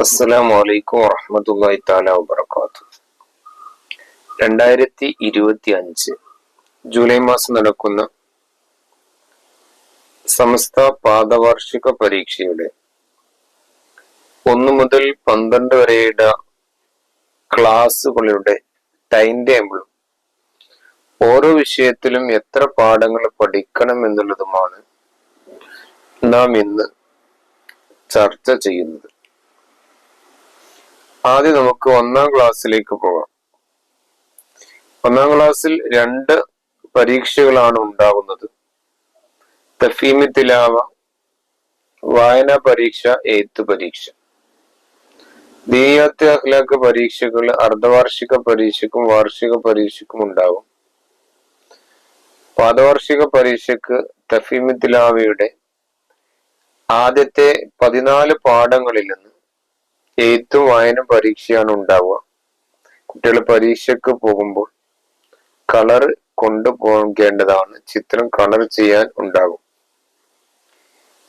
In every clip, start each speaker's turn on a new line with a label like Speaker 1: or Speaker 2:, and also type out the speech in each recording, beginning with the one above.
Speaker 1: അസ്സലാമു അലൈക്കും വറഹമത്തല്ലാഹി താല വബർക്കാത്തു രണ്ടായിരത്തി ഇരുപത്തി അഞ്ച് ജൂലൈ മാസം നടക്കുന്ന സമസ്ത പാദവാർഷിക പരീക്ഷയുടെ ഒന്ന് മുതൽ പന്ത്രണ്ട് വരെയുടെ ക്ലാസ്സുകളുടെ ടൈം ടേബിളും ഓരോ വിഷയത്തിലും എത്ര പാഠങ്ങൾ പഠിക്കണം എന്നുള്ളതുമാണ് നാം ഇന്ന് ചർച്ച ചെയ്യുന്നത്. ആദ്യം നമുക്ക് ഒന്നാം ക്ലാസ്സിലേക്ക് പോകാം. ഒന്നാം ക്ലാസ്സിൽ രണ്ട് പരീക്ഷകളാണ് ഉണ്ടാകുന്നത്. തഫീമി തിലാവ വായനാ പരീക്ഷ എഴുത്ത് പരീക്ഷ. ദീയാത്തി അഖ്ലാഖ് പരീക്ഷകൾ അർദ്ധവാർഷിക പരീക്ഷക്കും വാർഷിക പരീക്ഷക്കും ഉണ്ടാകും. പാദവാർഷിക പരീക്ഷക്ക് തഫീമി തിലാവയുടെ ആദ്യത്തെ പതിനാല് പാഠങ്ങളിൽ നിന്ന് എഴുത്തും വായന പരീക്ഷയാണ് ഉണ്ടാവുക. കുട്ടികൾ പരീക്ഷയ്ക്ക് പോകുമ്പോൾ കളർ കൊണ്ടുപോകേണ്ടതാണ്. ചിത്രം കളർ ചെയ്യാൻ ഉണ്ടാകും.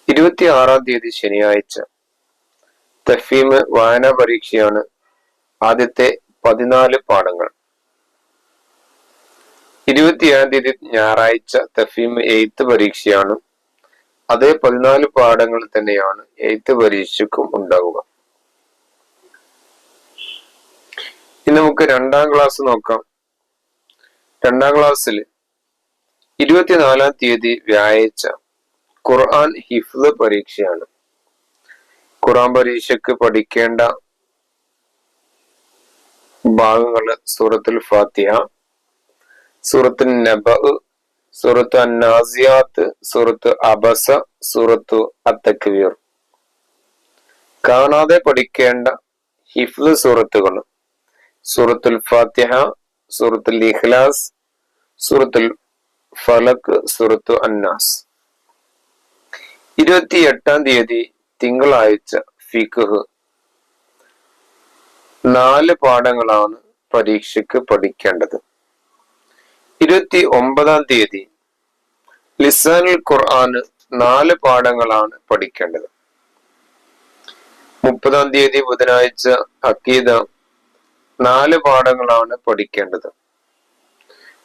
Speaker 1: ഇരുപത്തി ആറാം തീയതി ശനിയാഴ്ച. തഫീമ് വായനാ പരീക്ഷയാണ് ആദ്യത്തെ പതിനാല് പാഠങ്ങൾ. ഇരുപത്തിയേഴാം തീയതി ഞായറാഴ്ച തഫീമ് എയ്ത്ത് പരീക്ഷയാണ്. അതേ പതിനാല് പാഠങ്ങൾ തന്നെയാണ് എയ്ത്ത് പരീക്ഷയ്ക്കും ഉണ്ടാവുക. ഇനി നമുക്ക് രണ്ടാം ക്ലാസ് നോക്കാം. രണ്ടാം ക്ലാസ്സിൽ ഇരുപത്തിനാലാം തീയതി വ്യാഴാഴ്ച ഖുർആൻ ഹിഫ്ദ് പരീക്ഷയാണ്. ഖുർആൻ പരീക്ഷയ്ക്ക് പഠിക്കേണ്ട ഭാഗങ്ങൾ സൂറത്തുൽ ഫാത്തിഹ സൂറത്തുൽ നബ സൂറത്ത് അന്നാസിയാത്ത് സൂറത്ത് അബസ സൂറത്തു അത്തക്വീർ കാണാതെ പഠിക്കേണ്ട ഹിഫ്ദ് സൂറത്തുകൾ സൂറത്തുൽ ഫാത്തിഹ സൂറത്തുൽ ഇഖ്ലാസ് സൂറത്തുൽ ഫലക് സൂറത്തു അന്നാസ്. ഇരുപത്തി എട്ടാം തീയതി തിങ്കളാഴ്ച ഫിഖ് നാല് പാഠങ്ങളാണ് പരീക്ഷയ്ക്ക് പഠിക്കേണ്ടത്. ഇരുപത്തി ഒമ്പതാം തീയതി ലിസാനുൽ ഖുർആന് നാല് പാഠങ്ങളാണ് പഠിക്കേണ്ടത്. മുപ്പതാം തീയതി ബുധനാഴ്ച അക്കീദ നാല് പാഠങ്ങളാണ് പഠിക്കേണ്ടത്.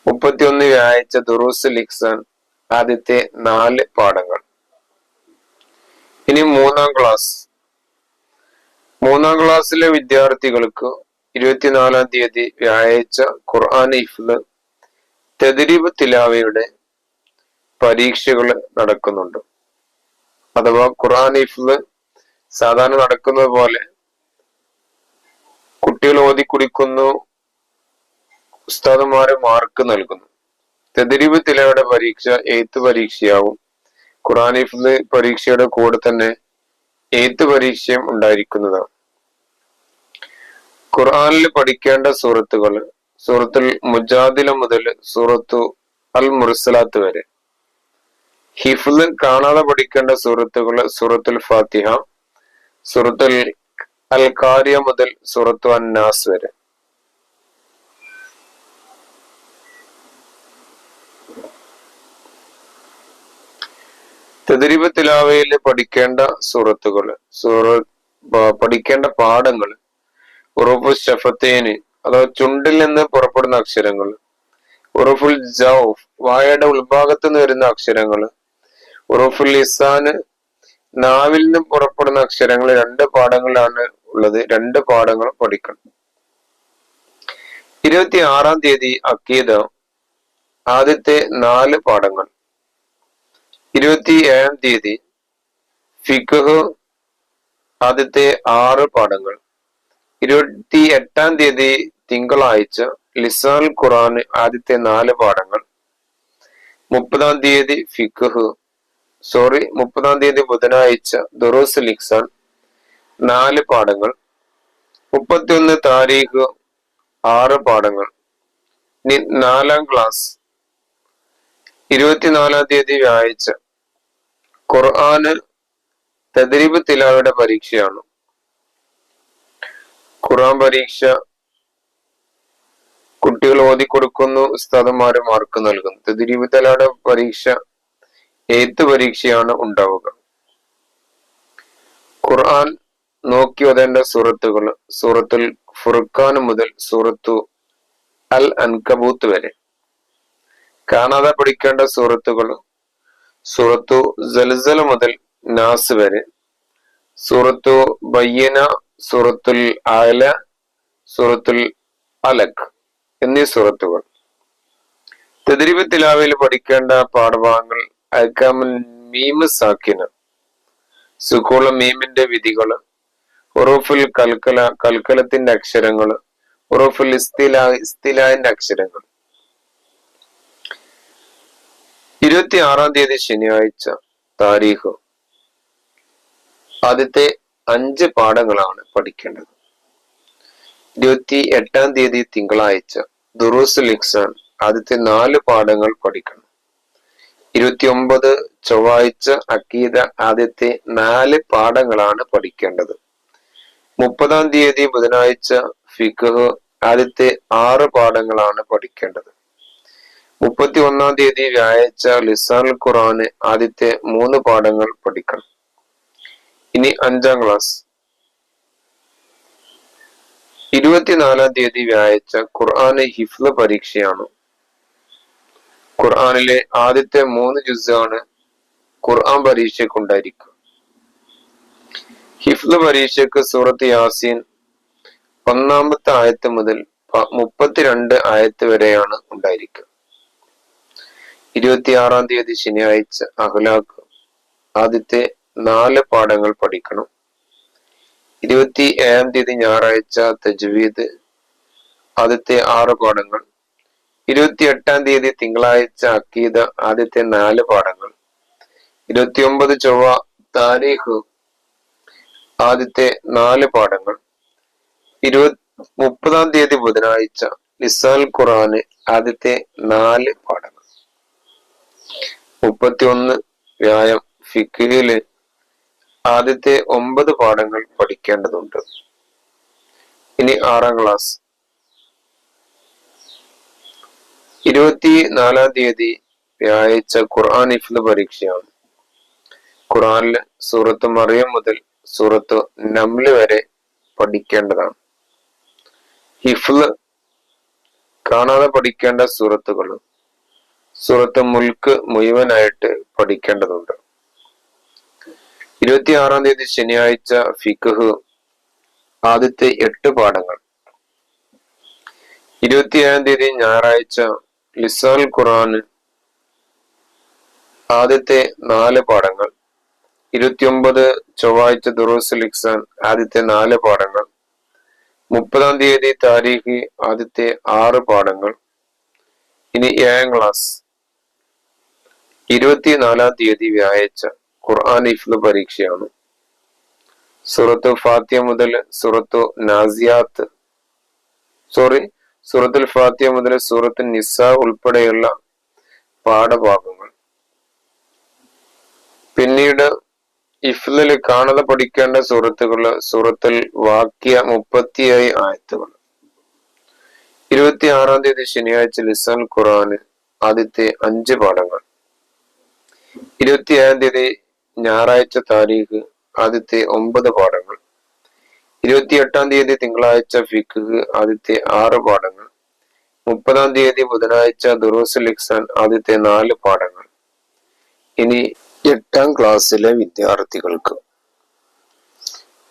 Speaker 1: മുപ്പത്തിയൊന്ന് വ്യാഴ്ച ദുറൂസ് ലിക്സൺ ആദ്യത്തെ നാല് പാഠങ്ങൾ. ഇനി മൂന്നാം ക്ലാസ്. മൂന്നാം ക്ലാസ്സിലെ വിദ്യാർത്ഥികൾക്ക് ഇരുപത്തിനാലാം തീയതി വ്യാഴാഴ്ച ഖുർആൻ ഇഫ്ല് തെതിരിബ് തിലാവയുടെ പരീക്ഷകൾ നടക്കുന്നുണ്ട്. അഥവാ ഖുർആൻ ഇഫ്ല് സാധാരണ നടക്കുന്നത് പോലെ കുട്ടികൾ കുടിക്കുന്നു. ഉസ്താദുമാരെ മാർക്ക് നൽകുന്നു. തെതിരിവ് തിലയുടെ പരീക്ഷ എയ്ത്ത് പരീക്ഷയാവും. ഖുറാനിഫ് പരീക്ഷയുടെ കൂടെ തന്നെ എയ്ത്ത് പരീക്ഷയും ഉണ്ടായിരിക്കുന്നതാണ്. ഖുർആനിൽ പഠിക്കേണ്ട സൂറത്തുകൾ സൂറത്തുൽ മുജാദില മുതൽ സൂറത്തു അൽ മുർസലാത്ത് വരെ. ഹിഫ്ല് കാണാതെ പഠിക്കേണ്ട സൂറത്തുകൾ സൂറത്തുൽ ഫാത്തിഹ സൂറത്തുൽ അൽ കാരിയ മുതൽ സുറത്തു അന്നാസ് വരെ. തെതിരിബ് തിലാവയിൽ പഠിക്കേണ്ട സൂറത്തുകൾ സുറ പഠിക്കേണ്ട പാഠങ്ങൾ ഉറഫു ഷഫത്തേന് അഥവാ ചുണ്ടിൽ നിന്ന് പുറപ്പെടുന്ന അക്ഷരങ്ങൾ ഉറുഫുൽ ജൌഫ് വായയുടെ ഉൾഭാഗത്ത് നിന്ന് വരുന്ന അക്ഷരങ്ങൾ ഉറുഫുൽ ഇസാന് നാവിൽ നിന്നും പുറപ്പെടുന്ന അക്ഷരങ്ങൾ രണ്ട് പാഠങ്ങളാണ് ഉള്ളത്. രണ്ട് പാഠങ്ങളും പഠിക്കണം. ഇരുപത്തി ആറാം തീയതി അക്കീദ ആദ്യത്തെ നാല് പാഠങ്ങൾ. ഇരുപത്തി ഏഴാം തീയതി ഫിഖ് ആദ്യത്തെ ആറ് പാഠങ്ങൾ. ഇരുപത്തി എട്ടാം തീയതി തിങ്കളാഴ്ച ലിസാൽ ഖുറാൻ ആദ്യത്തെ നാല് പാഠങ്ങൾ. മുപ്പതാം തീയതി ഫിഖ് സോറി മുപ്പതാം തീയതി ബുധനാഴ്ച ദുറൂസ് ലിക്സാൻ നാല് പാഠങ്ങൾ. മുപ്പത്തിയൊന്ന് താരീഖ് ആറ് പാഠങ്ങൾ. നാലാം ക്ലാസ്. ഇരുപത്തിനാലാം തീയതി വ്യാഴാഴ്ച. ഖുർആന് തദരീബ് തിലാവയുടെ പരീക്ഷയാണ്. ഖുർആൻ പരീക്ഷ കുട്ടികൾ ഓതി കൊടുക്കുന്നു മാർക്ക് നൽകുന്നു. തദരീബ് തിലാവയുടെ പരീക്ഷ എഴുത്ത് പരീക്ഷയാണ് ഉണ്ടാവുക? ഖുർആൻ നോക്കി ഓതേണ്ട സൂറത്തുകൾ സൂറത്തുൽ ഫുർഖാൻ മുതൽ സൂറത്തു അൽ അൻകബൂത്ത് വരെ. കാണാതെ പഠിക്കേണ്ട സൂറത്തുകൾ സൂറത്തു ജലസല മുതൽ നാസ് വരെ. സൂറത്തു ബയ്യന സൂറത്തുൽ ആല സൂറത്തുൽ അലക് എന്നീ സൂറത്തുകൾ. തെതിരിവ് തിലാവയിൽ പഠിക്കേണ്ട പാഠഭാഗങ്ങൾ അൽക്കാമുൽ മീമ് സാക്കിന്. സുഖോള മീമിന്റെ വിധികൾ ഉറൂഫുൽ കൽക്കല കൽക്കലത്തിന്റെ അക്ഷരങ്ങൾ ഉറൂഫുൽ ഇസ്തില ഇസ്തിലാന്റെ അക്ഷരങ്ങൾ ഇരുപത്തി ആറാം തീയതി ശനിയാഴ്ച താരീഖ്. ആദ്യത്തെ അഞ്ച് പാഠങ്ങളാണ് പഠിക്കേണ്ടത്. ഇരുപത്തി എട്ടാം തീയതി തിങ്കളാഴ്ച ദുറൂസുൽ ഇക്സാൻ ആദ്യത്തെ നാല് പാഠങ്ങൾ പഠിക്കണം. ഇരുപത്തി ഒമ്പത് ചൊവ്വാഴ്ച അക്കീദ ആദ്യത്തെ നാല് പാഠങ്ങളാണ് പഠിക്കേണ്ടത്. മുപ്പതാം തീയതി ബുധനാഴ്ച ഫിഖ് ആദ്യത്തെ ആറ് പാഠങ്ങളാണ് പഠിക്കേണ്ടത്. മുപ്പത്തി ഒന്നാം തീയതി വ്യാഴാഴ്ച ലിസാൻ ഖുറാന് ആദ്യത്തെ മൂന്ന് പാഠങ്ങൾ പഠിക്കണം. ഇനി അഞ്ചാം ക്ലാസ്. ഇരുപത്തിനാലാം തീയതി വ്യാഴാഴ്ച ഖുർആന് ഹിഫ്ല പരീക്ഷയാണ്. ഖുർആനിലെ ആദ്യത്തെ മൂന്ന് ജുസാണ് ഖുർആൻ പരീക്ഷയ്ക്ക് ഉണ്ടായിരിക്കുക ഹിഫ്ല് പരീക്ഷയ്ക്ക് സൂറത്ത് യാസീൻ ഒന്നാമത്തെ ആയത്ത് മുതൽ മുപ്പത്തിരണ്ട് ആയത്ത് വരെയാണ് ഉണ്ടായിരിക്കുക. ഇരുപത്തിയാറാം തീയതി ശനിയാഴ്ച അഹ്ലാഖ് ആദ്യത്തെ നാല് പാഠങ്ങൾ പഠിക്കണം. ഇരുപത്തി ഏഴാം തീയതി ഞായറാഴ്ച തജ്വീദ് ആദ്യത്തെ ആറ് പാഠങ്ങൾ ഇരുപത്തി എട്ടാം തീയതി തിങ്കളാഴ്ച അക്കീദ ആദ്യത്തെ നാല് പാഠങ്ങൾ. ഇരുപത്തിയൊമ്പത് ചൊവ്വ താരീഖ് ആദ്യത്തെ നാല് പാഠങ്ങൾ. ഇരുപത് മുപ്പതാം തീയതി ബുധനാഴ്ച ലിസാൽ ഖുറാന് ആദ്യത്തെ നാല് പാഠങ്ങൾ. മുപ്പത്തിയൊന്ന് വ്യായം ഫിക്കിൽ ആദ്യത്തെ ഒമ്പത് പാഠങ്ങൾ പഠിക്കേണ്ടതുണ്ട്. ഇനി ആറാം ക്ലാസ്. ഇരുപത്തി നാലാം തീയതി വ്യാഴാഴ്ച ഖുർആൻ ഇഫ്ല് പരീക്ഷയാണ്. ഖുർആനിൽ സൂറത്ത് മറിയം മുതൽ സൂറത്ത് നംൽ വരെ പഠിക്കേണ്ടതാണ്. ഹിഫ്ല് കാണാതെ പഠിക്കേണ്ട സൂറത്തുകൾ സൂറത്ത് മുൽക്ക് മുഴുവനായിട്ട് പഠിക്കേണ്ടതുണ്ട്. ഇരുപത്തി ആറാം തീയതി ശനിയാഴ്ച ഫിഖ് ആദ്യത്തെ എട്ട് പാഠങ്ങൾ. ഇരുപത്തിയേഴാം തീയതി ഞായറാഴ്ച ലിസാൻ ഖുറാനിൽ ആദ്യത്തെ നാല് പാഠങ്ങൾ ഇരുപത്തിയൊമ്പത് ചൊവ്വാഴ്ച ദുറൂസ് ലിക്സാൻ ആദ്യത്തെ നാല് പാഠങ്ങൾ മുപ്പതാം തീയതി താരീഖ് ആദ്യത്തെ ആറ് പാഠങ്ങൾ ഇനി ഏഴാം ക്ലാസ് ഇരുപത്തിനാലാം തീയതി വ്യാഴാഴ്ച ഖുർആൻ ഇഫ്ല പരീക്ഷയാണ്. സുറത്ത് ഫാത്തിയ മുതൽ സൂറത്തു നാസിയാത്ത് സോറി സൂറത്തുൽ ഫാത്തിയ മുതൽ സൂറത്ത് നിസ ഉൾപ്പെടെയുള്ള പാഠഭാഗങ്ങൾ. പിന്നീട് ഇഫ്ലിൽ കാണാതെ പഠിക്കേണ്ട സൂറത്തുകൾ സൂറത്തുൽ വാക്യ മുപ്പത്തിയായി ആയത്തുകൾ. ഇരുപത്തി ആറാം തീയതി ശനിയാഴ്ച ലിസാൻ ഖുറാന് ആദ്യത്തെ അഞ്ച് പാഠങ്ങൾ. ഇരുപത്തിയേഴാം തീയതി ഞായറാഴ്ച താരീഖ് ആദ്യത്തെ ഒമ്പത് പാഠങ്ങൾ. ഇരുപത്തിയെട്ടാം തീയതി തിങ്കളാഴ്ച ഫിഖ് ആദ്യത്തെ ആറ് പാഠങ്ങൾ മുപ്പതാം തീയതി ബുധനാഴ്ച ദുറൂസുൽ ഇഖ്സാൻ ആദ്യത്തെ നാല് പാഠങ്ങൾ. ഇനി എട്ടാം ക്ലാസ്സിലെ വിദ്യാർത്ഥികൾക്ക്.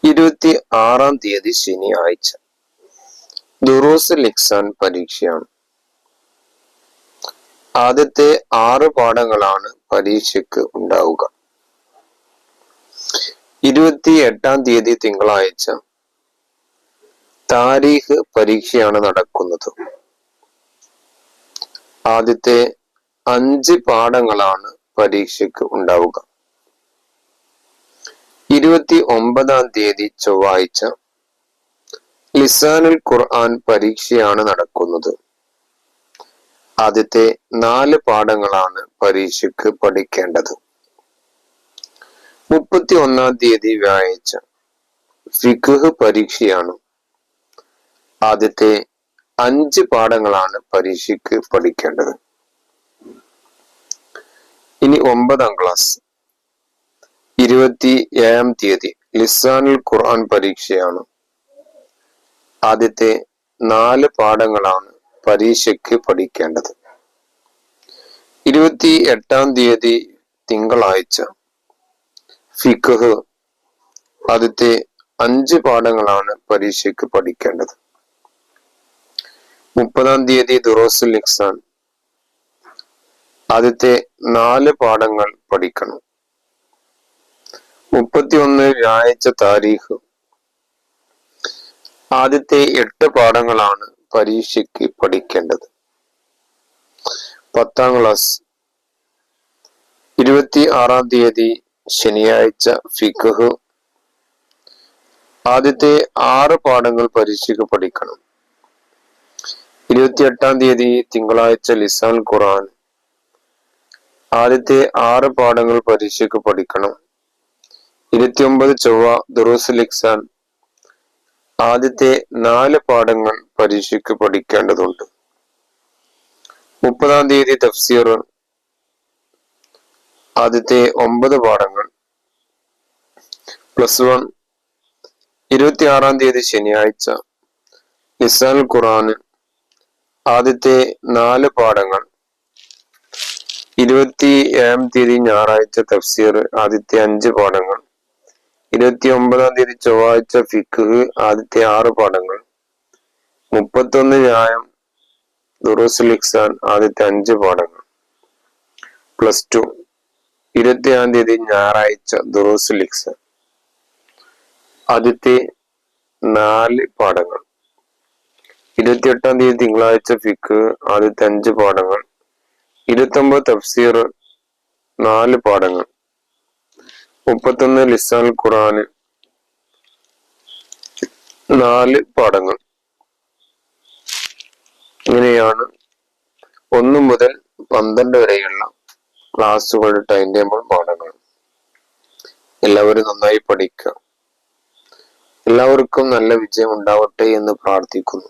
Speaker 1: ഇരുപത്തി ആറാം തീയതി ശനിയാഴ്ച. ദുറൂസ് ഇഖ്സാൻ പരീക്ഷയാണ്. ആദ്യത്തെ ആറ് പാഠങ്ങളാണ് പരീക്ഷയ്ക്ക് ഉണ്ടാവുക. ഇരുപത്തി എട്ടാം തീയതി തിങ്കളാഴ്ച താരീഖ് പരീക്ഷയാണ് നടക്കുന്നത്. ആദ്യത്തെ അഞ്ച് പാഠങ്ങളാണ് പരീക്ഷയ്ക്ക് ഉണ്ടാവുക. ഇരുപത്തി ഒമ്പതാം തീയതി ചൊവ്വാഴ്ച ലിസാനുൽ ഖുർആൻ പരീക്ഷയാണ് നടക്കുന്നത്. ആദ്യത്തെ നാല് പാഠങ്ങളാണ് പരീക്ഷയ്ക്ക് പഠിക്കേണ്ടത്. മുപ്പത്തി ഒന്നാം തീയതി വ്യാഴാഴ്ച ഫിഖ് പരീക്ഷയാണ് ആദ്യത്തെ അഞ്ച് പാഠങ്ങളാണ് പരീക്ഷയ്ക്ക് പഠിക്കേണ്ടത്. ഇനി ഒമ്പതാം ക്ലാസ്. ഇരുപത്തി ഏഴാം തീയതി ലിസാനുൽ ഖുർആൻ പരീക്ഷയാണ്. ആദ്യത്തെ നാല് പാഠങ്ങളാണ് പരീക്ഷയ്ക്ക് പഠിക്കേണ്ടത്. ഇരുപത്തി എട്ടാം തീയതി തിങ്കളാഴ്ച ഫിഖ് ആദ്യത്തെ അഞ്ച് പാഠങ്ങളാണ് പരീക്ഷയ്ക്ക് പഠിക്കേണ്ടത്. മുപ്പതാം തീയതി ദുറോസുൽ ഇഖ്സാൻ ആദ്യത്തെ നാല് പാഠങ്ങൾ പഠിക്കണം. മുപ്പത്തിയൊന്ന് വ്യാഴാഴ്ച താരീഖ്. ആദ്യത്തെ എട്ട് പാഠങ്ങളാണ് പരീക്ഷയ്ക്ക് പഠിക്കേണ്ടത്. പത്താം ക്ലാസ്. ഇരുപത്തി ആറാം തീയതി ശനിയാഴ്ച ഫിഖ് ആദ്യത്തെ ആറ് പാഠങ്ങൾ പരീക്ഷയ്ക്ക് പഠിക്കണം. ഇരുപത്തിയെട്ടാം തീയതി തിങ്കളാഴ്ച ലിസാൻ ഖുറാൻ ആദ്യത്തെ ആറ് പാഠങ്ങൾ പരീക്ഷയ്ക്ക് പഠിക്കണം. ഇരുപത്തിയൊമ്പത് ചൊവ്വ ദുറൂസ് ലിക്സാൻ. ആദ്യത്തെ നാല് പാഠങ്ങൾ പരീക്ഷയ്ക്ക് പഠിക്കേണ്ടതുണ്ട്. മുപ്പതാം തീയതി തഫ്സീർ. ആദ്യത്തെ ഒമ്പത് പാഠങ്ങൾ. Plus one. ഇരുപത്തിയാറാം തീയതി ശനിയാഴ്ച. നിസാൽ ഖുറാൻ ആദ്യത്തെ നാല് പാഠങ്ങൾ. ഇരുപത്തി ഏഴാം തീയതി ഞായറാഴ്ച തഫ്സീർ ആദ്യത്തെ അഞ്ച് പാഠങ്ങൾ. ഇരുപത്തി ഒമ്പതാം തീയതി ചൊവ്വാഴ്ച ഫിഖ് ആദ്യത്തെ ആറ് പാഠങ്ങൾ. മുപ്പത്തൊന്ന് ന്യായം ദുറൂസുൽ ഇഖ്സാൻ ആദ്യത്തെ അഞ്ച് പാഠങ്ങൾ. പ്ലസ് ടു ഇരുപത്തിയാം തീയതി ഞായറാഴ്ച ദുറൂസുൽ ഇഖ്സാൻ ആദ്യത്തെ നാല് പാഠങ്ങൾ. ഇരുപത്തിയെട്ടാം തീയതി തിങ്കളാഴ്ച ഫിക്ക് ആദ്യത്തെ അഞ്ച് പാഠങ്ങൾ. ഇരുപത്തൊമ്പത് തഫ്സീർ നാല് പാഠങ്ങൾ. മുപ്പത്തൊന്ന് ലിസാൻ ഖുറാന് നാല് പാഠങ്ങൾ. ഇങ്ങനെയാണ് ഒന്ന് മുതൽ പന്ത്രണ്ട് വരെയുള്ള ക്ലാസ്സുകളുടെ ടൈം ടേബിൾ പാഠങ്ങൾ. എല്ലാവരും നന്നായി പഠിക്കുക. എല്ലാവർക്കും നല്ല വിജയം ഉണ്ടാവട്ടെ എന്ന് പ്രാർത്ഥിക്കുന്നു.